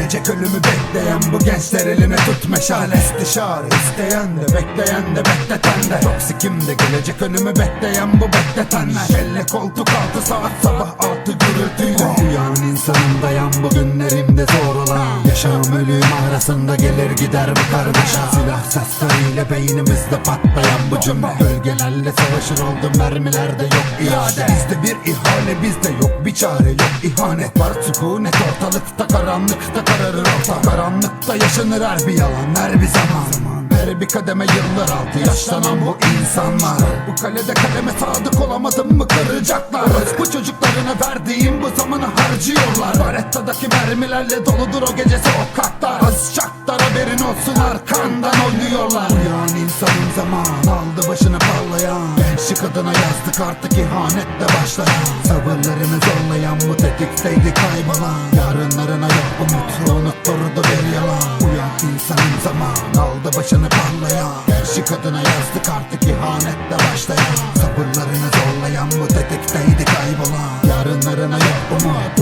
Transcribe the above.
Gelecek ölümü bekleyen bu gençler eline tut meşale. İstişare isteyen de bekleyen de bekleten de. Çok sikimde gelecek ölümü bekleyen bu bekletenler Elle koltuk altı saat sabah altı gürültüyle. Uyan insanım dayan bu günlerimde zor olan Yaşam ölüm arasında gelir gider bu kargaşa. Silah sesleriyle beynimizde patlayan bu cümle. Bölgelerle savaşır oldu mermilerde yok iade. Bizde bir ihale bizde yok bir çare yok ihanet Var sükunet ortalıkta karanlıkta kararır orta Karanlıkta yaşanır her bir yalan her bir zaman bir kademe yıllar altı yaşlanan bu insanlar. Bu kalede kaleme sadık olamadım mı kıracaklar? Bu çocuklarına verdiğim bu zamanı harcıyorlar. Baretta'daki mermilerle doludur o gece sokaklar. Az şaklar haberin olsun arkandan oynuyorlar. Uyan insanın zaman aldı başını parlayan. Gençlik adına yazdık artık ihanetle başlayan. Sabırlarını zorlayan bu tetikteydi kaybolan. Yarınlarına yok umut unutturdu insanın başını parlayan Gençlik adına yazdık artık ihanetle başlayan. Sabırlarını zorlayan bu tetikteydi kaybolan. Yarınlarına yok umut